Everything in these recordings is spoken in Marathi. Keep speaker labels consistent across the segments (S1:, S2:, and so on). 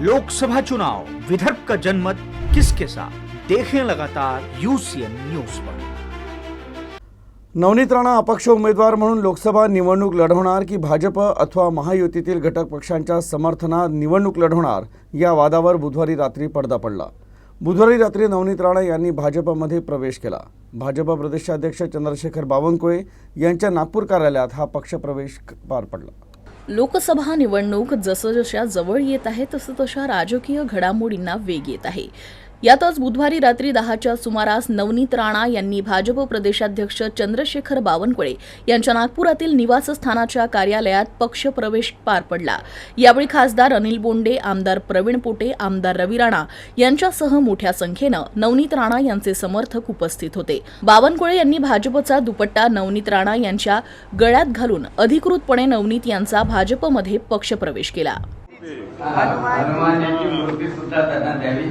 S1: लोकसभा चुनाव विदर्भ का जनमत किसके साथ? देखें लगातार यूसीएन न्यूज पर।
S2: नवनीत राणा अपक्ष उमेदवार म्हणून लोकसभा निवडणूक लढवणार की भाजप अथवा महायुतीतील घटक पक्षांच्या समर्थनात निवडणूक लढवणार या वादावर बुधवारी रात्री पडदा पडला. बुधवारी रात्री नवनीत राणा यांनी भाजपमध्ये प्रवेश केला. भाजप प्रदेशाध्यक्ष चंद्रशेखर बावनकुळे यांच्या नागपूर कार्यालयात हा पक्षप्रवेश पार पडला.
S3: लोकसभा निवडणूक जसं जशा जवळ येत आहे तसं तशा राजकीय घडामोडींना वेग येत आहे. यातच बुधवारी रात्री दहाच्या सुमारास नवनीत राणा यांनी भाजप प्रदेशाध्यक्ष चंद्रशेखर बावनकुळे यांच्या नागपुरातील निवासस्थानाच्या कार्यालयात पक्षप्रवेश पार पडला. यावेळी खासदार अनिल बोंडे आमदार प्रवीण पोटे आमदार रवी राणा यांच्यासह मोठ्या संख्येनं नवनीत राणा यांचे समर्थक उपस्थित होते. बावनकुळे यांनी भाजपचा दुपट्टा नवनीत राणा यांच्या गळ्यात घालून अधिकृतपणे नवनीत यांचा भाजपमध्ये पक्षप्रवेश केला
S4: हनुमान यांची मूर्ती सुद्धा त्यांना द्यावी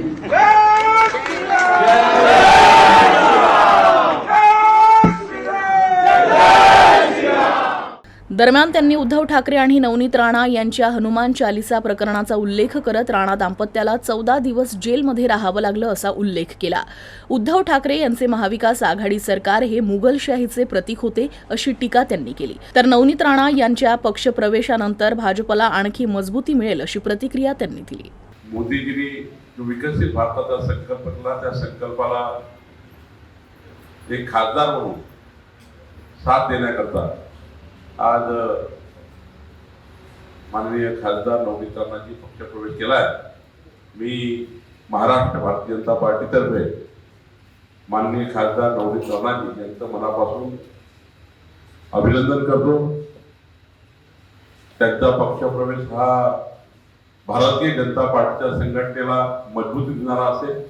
S3: दरम्यान त्यांनी उद्धव ठाकरे आणि नवनीत राणा यांच्या हनुमान चालिसा प्रकरणाचा उल्लेख करत राणा दाम्पत्याला चौदा दिवस जेलमध्ये राहावं लागलं असा उल्लेख केला. उद्धव ठाकरे यांचे महाविकास आघाडी सरकार हे मुघलशाहीचे प्रतीक होते अशी टीका त्यांनी केली. तर नवनीत राणा यांच्या पक्षप्रवेशानंतर भाजपला आणखी मजबूती मिळेल अशी प्रतिक्रिया त्यांनी दिली.
S5: मोदीजींनी विकसित भारताचा संकल्प केला त्या संकल्पाला एक खासदार म्हणून साथ देण्याकरता आज माननीय खासदार नवनीत राणांनी पक्षप्रवेश आहे मी महाराष्ट्र भारतीय जनता पार्टीतर्फे माननीय खासदार नवनीत राणाजी यांचं मनापासून अभिनंदन करतो. त्यांचा पक्षप्रवेश हा भारतीय जनता पार्टीच्या संघटनेला मजबूती देणारा असेल.